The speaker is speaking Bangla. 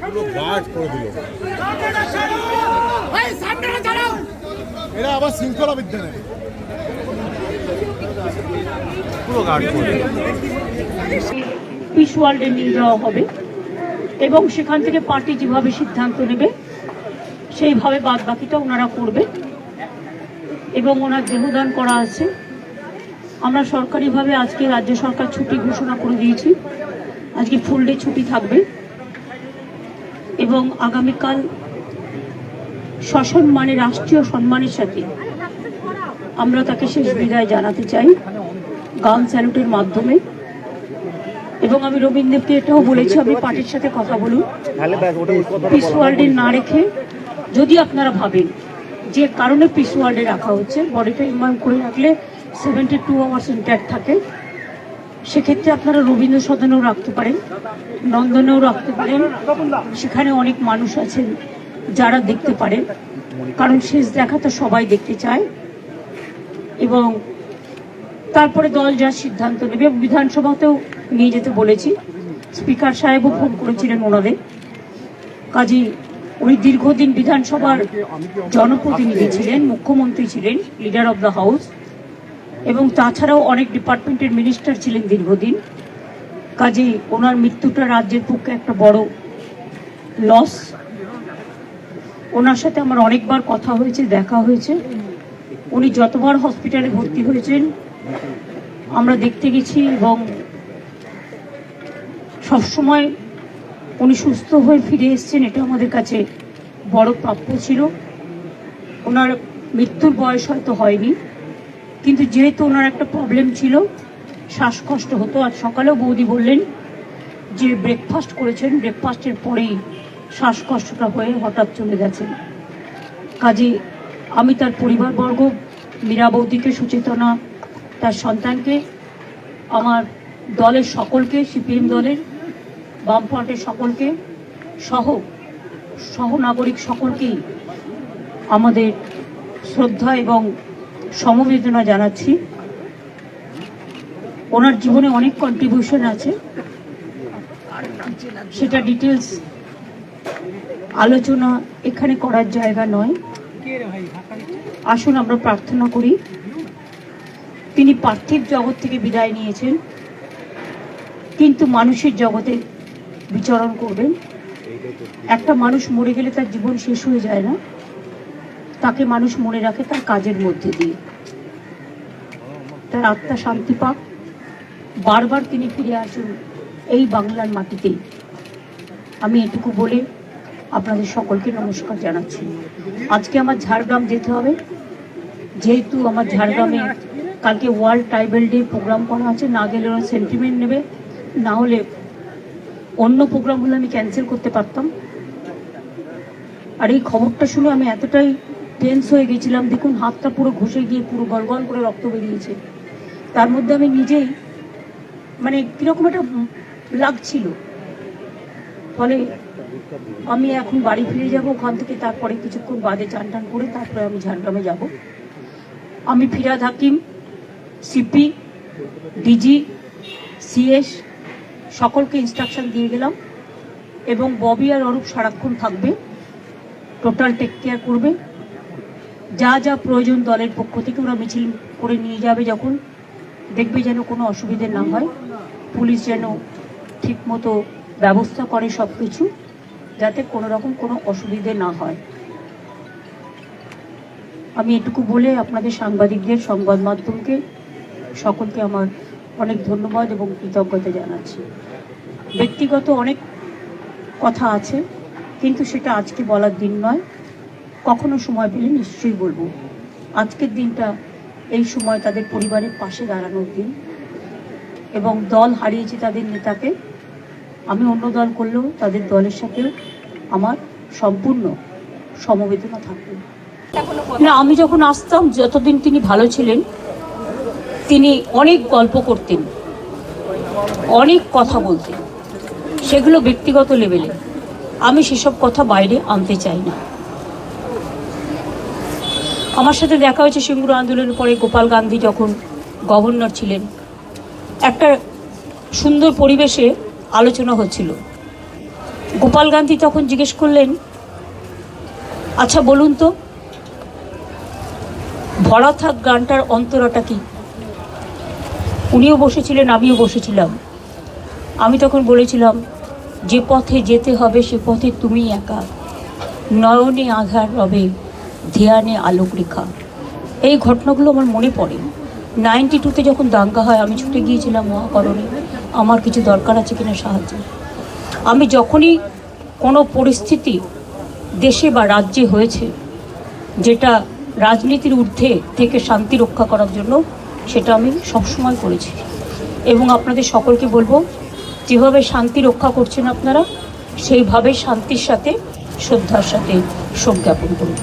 পুরো গার্ড করে দিল। এরা আবার শৃঙ্খলা বিদ্যা নেই পুরো গার্ড করে পিস ওয়ার্ল্ডে নিয়ে যাওয়া হবে এবং সেখান থেকে পার্টি যেভাবে সিদ্ধান্ত নেবে সেইভাবে বাদ বাকিটা ওনারা করবে এবং ওনার দেহদান করা আছে। আমরা সরকারিভাবে আজকে রাজ্য সরকার ছুটি ঘোষণা করে দিয়েছি। আজকে ফুল ডে ছুটি থাকবে। এবং আগামীকাল সসম্মানে রাষ্ট্রীয় সম্মানের সাথে আমরা তাকে শেষ বিদায় জানাতে চাই গান স্যালুটের মাধ্যমে। এবং আমি রবীন্দ্রকে এটাও বলেছি আপনি পার্টির সাথে কথা বলুন। পিস ওয়ার্ল্ডে না রেখে, যদি আপনারা ভাবেন যে কারণে পিস ওয়ার্ল্ডে রাখা হচ্ছে বডিটা ইমান করে রাখলে সেভেন্টি টু আওয়ার্স ইন্ট্যাক্ট থাকে। সেক্ষেত্রে আপনারা রবীন্দ্র সদনেও রাখতে পারেন, নন্দনেও রাখতে পারেন। সেখানে অনেক মানুষ আছেন যারা দেখতে পারেন। কারণ শেষ দেখা তো সবাই দেখতে চায়। এবং তারপরে দল যা সিদ্ধান্ত নেবে বিধানসভাতেও নিয়ে যেতে বলেছি। স্পিকার সাহেবও ফোন করেছিলেন ওনাদের। কাজী উনি দীর্ঘদিন বিধানসভার জনপ্রতিনিধি ছিলেন, মুখ্যমন্ত্রী ছিলেন, লিডার অব দ্য হাউস। এবং তাছাড়াও অনেক ডিপার্টমেন্টের মিনিস্টার ছিলেন দীর্ঘদিন। কাজেই ওনার মৃত্যুটা রাজ্যের পক্ষে একটা বড় লস ওনার সাথে আমার অনেকবার কথা হয়েছে, দেখা হয়েছে। উনি যতবার হসপিটালে ভর্তি হয়েছেন, আমরা দেখতে গেছি এবং সবসময় উনি সুস্থ হয়ে ফিরে এসেছেন, এটা আমাদের কাছে বড় প্রাপ্য ছিল। ওনার মৃত্যুর বয়স হয়তো হয়নি। কিন্তু যেহেতু ওনার একটা প্রবলেম ছিল, শ্বাসকষ্ট হতো, আর সকালেও বৌদি বললেন যে ব্রেকফাস্ট করেছেন ব্রেকফাস্টের পরেই শ্বাসকষ্টটা হয়ে হঠাৎ চলে গেছেন কাজে আমি তার পরিবারবর্গ, মীরা বৌদিকে, সুচেতনা তার সন্তানকে, আমার দলের সকলকে, সিপিএম দলের, বামফ্রন্টের সকলকে সহ সহনাগরিক সকলকেই আমাদের শ্রদ্ধা এবং সমবেদনা জানাচ্ছি। ওনার জীবনে অনেক কন্ট্রিবিউশন আছে। সেটা ডিটেলস আলোচনা এখানে করার জায়গা নয়। আসুন আমরা প্রার্থনা করি। তিনি পার্থিব জগৎ থেকে বিদায় নিয়েছেন। কিন্তু মানুষের জগতে বিচরণ করবেন। একটা মানুষ মরে গেলে তার জীবন শেষ হয়ে যায় না। তাকে মানুষ মনে রাখে তার কাজের মধ্যে দিয়ে। তার আত্মা শান্তি পাক। বারবার তিনি ফিরে আসুন এই বাংলার মাটিতেই আমি এটুকু বলে আপনাদের সকলকে নমস্কার জানাচ্ছি। আজকে আমার ঝাড়গ্রাম যেতে হবে। যেহেতু আমার ঝাড়গ্রামে কালকে ওয়ার্ল্ড ট্রাইবেল ডে প্রোগ্রাম করা আছে, না গেলে ওরা সেন্টিমেন্ট নেবে। না হলে অন্য প্রোগ্রাম হলে আমি ক্যান্সেল করতে পারতাম। আর এই খবরটা শুনে আমি এতটাই টেন্স হয়ে গেছিলাম। দেখুন, হাতটা পুরো ঘষে গিয়ে পুরো গলগল করে রক্ত বেরিয়েছে। তার মধ্যে আমি নিজেই মানে কীরকম একটা লাগছিল। ফলে আমি এখন বাড়ি ফিরে যাব, ওখান থেকে তারপরে কিছুক্ষণ বাদে চান টান করে তারপরে আমি ঝাড়গ্রামে যাব। আমি Firhad Hakim CP DG CS সকলকে ইনস্ট্রাকশন দিয়ে গেলাম এবং ববি আর অরূপ সারাক্ষণ থাকবে। টোটাল টেক কেয়ার করবে। যা যা প্রয়োজন দলের পক্ষ থেকে ওরা মিছিল করে নিয়ে যাবে যখন। দেখবে যেন কোনো অসুবিধে না হয়। পুলিশ যেন ঠিকমতো ব্যবস্থা করে সব কিছু যাতে কোনো রকম কোনো অসুবিধে না হয়। আমি এটুকু বলে আপনাদের সাংবাদিকদের সংবাদ মাধ্যমকে, সকলকে আমার অনেক ধন্যবাদ এবং কৃতজ্ঞতা জানাচ্ছি। ব্যক্তিগত অনেক কথা আছে, কিন্তু সেটা আজকে বলার দিন নয়। কখনো সময় পেলে নিশ্চয়ই বলব। আজকের দিনটা এই সময় তাদের পরিবারের পাশে দাঁড়ানোর দিন এবং দল হারিয়েছে তাদের নেতাকে। আমি অন্য দল করলেও তাদের দলের সাথে আমার সম্পূর্ণ সমবেদনা থাকবে। না, আমি যখন আসতাম, যতদিন তিনি ভালো ছিলেন, তিনি অনেক গল্প করতেন, অনেক কথা বলতেন, সেগুলো ব্যক্তিগত লেভেলে। আমি সেসব কথা বাইরে আনতে চাই না। আমার সাথে দেখা হয়েছে সিঙ্গুর আন্দোলনের পরে গোপাল গান্ধী যখন গভর্নর ছিলেন। একটা সুন্দর পরিবেশে আলোচনা হচ্ছিল। গোপাল গান্ধী তখন জিজ্ঞেস করলেন আচ্ছা বলুন তো ভরা থাক গানটার অন্তরাটা কি? উনিও বসেছিলেন, আমিও বসেছিলাম। আমি তখন বলেছিলাম, যে পথে যেতে হবে, সে পথে তুমি একা। নয়নে আধার রবে ধ্যানে আলোক রেখা এই ঘটনাগুলো আমার মনে পড়ে। নাইনটি টুতে যখন দাঙ্গা হয়, আমি ছুটে গিয়েছিলাম মহাকরণে। আমার কিছু দরকার আছে কিনা সাহায্য। আমি যখনই কোনো পরিস্থিতি দেশে বা রাজ্যে হয়েছে, যেটা রাজনীতির ঊর্ধ্বে থেকে শান্তি রক্ষা করার জন্য, সেটা আমি সবসময় করেছি। এবং আপনাদের সকলকে বলব, যেভাবে শান্তি রক্ষা করছেন আপনারা, সেইভাবে শান্তির সাথে শ্রদ্ধার সাথে শোক জ্ঞাপন করুন